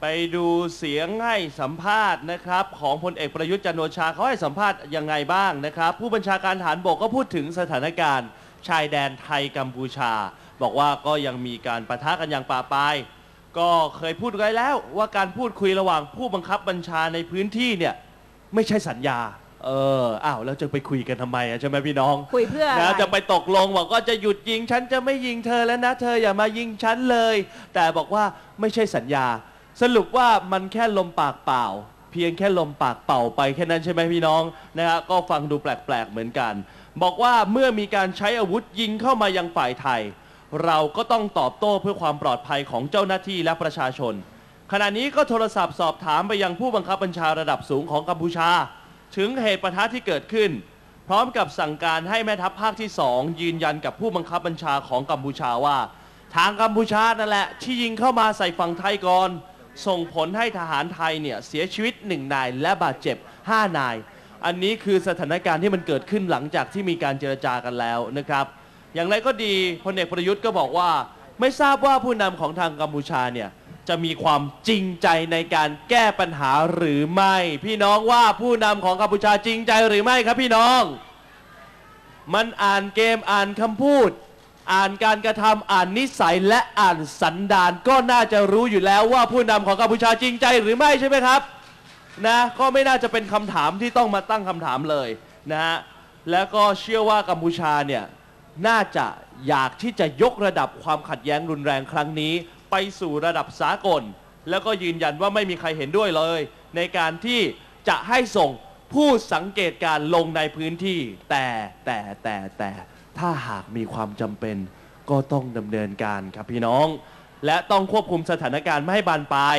ไปดูเสียงให้สัมภาษณ์นะครับ ของพลเอกประยุทธ์จันทร์โอชาเขาให้สัมภาษณ์ยังไงบ้างนะครับ ผู้บัญชาการฐานบกก็พูดถึงสถานการณ์ ชายแดนไทยกัมพูชา บอกว่าก็ยังมีการประทะกันอย่างป่าปรายก็เคยพูดไว้แล้วว่าการพูดคุยระหว่างผู้บังคับบัญชาในพื้นที่เนี่ยไม่ใช่สัญญา เอออ้าวแล้วจะไปคุยกันทำไมอะใช่ไหมพี่น้องคุยเพื่ออะไรนะจะไปตกลงบอกก็จะหยุดยิงฉันจะไม่ยิงเธอแล้วนะเธออย่ามายิงฉันเลย แต่บอกว่าไม่ใช่สัญญา สรุปว่ามันแค่ลมปากเปล่า เพียงแค่ลมปากเป่าไปแค่นั้นใช่ไหมพี่น้องนะฮะก็ฟังดูแปลกๆเหมือนกัน บอกว่าเมื่อมีการใช้อาวุธยิงเข้ามายังฝ่ายไทย เราก็ต้องตอบโต้เพื่อความปลอดภัยของเจ้าหน้าที่และประชาชน ขณะนี้ก็โทรศัพท์สอบถามไปยังผู้บังคับบัญชาระดับสูงของกัมพูชา ถึงเหตุปะทะที่เกิดขึ้น พร้อมกับสั่งการให้แม่ทัพภาคที่2ยืนยันกับผู้บังคับบัญชาของกัมพูชาว่า ทางกัมพูชานั่นแหละที่ยิงเข้ามาใส่ฝั่งไทยก่อน ส่งผลให้ทหารไทยเนี่ยเสียชีวิต 1 นายและบาดเจ็บ 5 นาย อันนี้คือสถานการณ์ที่มันเกิดขึ้นหลังจากที่มีการเจรจากันแล้วนะครับ อย่างไรก็ดีพลเอกประยุทธ์ก็บอกว่า ไม่ทราบว่าผู้นำของทางกัมพูชาเนี่ยจะมีความจริงใจในการแก้ปัญหาหรือไม่ พี่น้องว่าผู้นำของกัมพูชาจริงใจหรือไม่ครับพี่น้อง มันอ่านเกมอ่านคำพูด อ่านการกระทำอ่านนิสัยและอ่านสันดานก็น่าจะรู้อยู่แล้วว่าผู้นำของกัมพูชาจริงใจหรือไม่ใช่ไหมครับนะก็ไม่น่าจะเป็นคำถามที่ต้องมาตั้งคำถามเลยนะฮะแล้วก็เชื่อว่ากัมพูชาเนี่ยน่าจะอยากที่จะยกระดับความขัดแย้งรุนแรงครั้งนี้ ไปสู่ระดับสากล แล้วก็ยืนยันว่าไม่มีใครเห็นด้วยเลย ในการที่จะให้ส่งผู้สังเกตการณ์ลงในพื้นที่ แต่แต่แต่แต่ ถ้าหากมีความจำเป็นก็ต้องดำเนินการครับพี่น้อง และต้องควบคุมสถานการณ์ไม่ให้บานปลาย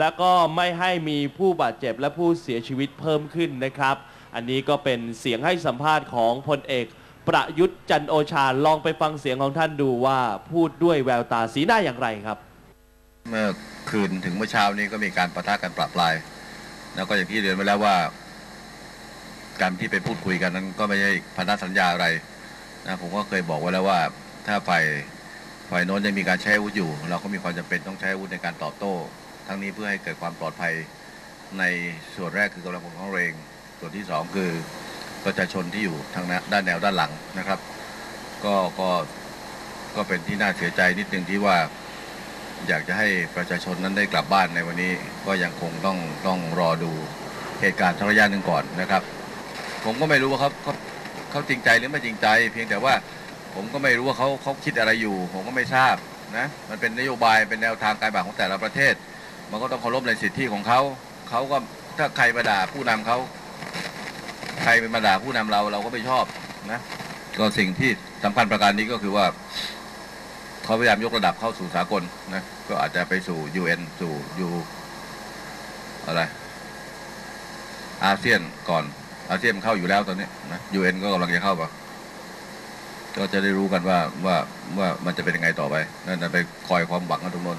แล้วก็ไม่ให้มีผู้บาดเจ็บและผู้เสียชีวิตเพิ่มขึ้นนะครับ อันนี้ก็เป็นเสียงให้สัมภาษณ์ของพลเอกประยุทธ์จันโอชาลองไปฟังเสียงของท่านดูว่าพูดด้วยแววตาสีหน้าอย่างไรครับ เมื่อคืนถึงเมื่อเช้านี้ก็มีการประทะกันปรับปลาย แล้วก็อย่างที่เรียนไปแล้วว่า การที่ไปพูดคุยกันนั้นก็ไม่ใช่พันธสัญญาอะไร นะผมก็เคยบอกไว้แล้วว่า ถ้าฝ่ายฝ่ายโน้นยังมีการใช้อาวุธอยู่ เราก็มีความจำเป็นต้องใช้อาวุธในการตอบโต้ ทั้งนี้เพื่อให้เกิดความปลอดภัยในส่วนแรกคือกำลังพลของเรง ส่วนที่สองคือประชาชนที่อยู่ทางด้านแนวด้านหลังนะครับ ก็ก็ก็เป็นที่น่าเสียใจนิดนึงที่ว่าอยากจะให้ประชาชนนั้นได้กลับบ้านในวันนี้ก็ยังคงต้องต้องรอดูเหตุการณ์สักระยะหนึ่งก่อนนะครับ ผมก็ไม่รู้ว่าเขา เขาจริงใจหรือไม่จริงใจ เพียงแต่ว่าผมก็ไม่รู้ว่าเขาเขาคิดอะไรอยู่ ผมก็ไม่ทราบนะมันเป็นนโยบายเป็นแนวทางการบังของแต่ละประเทศ มันก็ต้องเคารพในสิทธิของเขาเขาก็ถ้าใครมาด่าผู้นำเขาใครมาด่าผู้นำเราเราก็ไม่ชอบนะก็สิ่งที่สำคัญประการนี้ก็คือว่าเขาพยายามยกระดับเข้าสู่สากลนะก็อาจจะไปสู่ UN สู่ยูอะไรอาเซียนก่อน อาเซียนเข้าอยู่แล้วตอนนี้นะ UN ก็กำลังจะเข้าปะก็จะได้รู้กันว่าว่าว่ามันจะเป็นยังไงต่อไปนั่นไปคอยความหวังกันตรงนั้น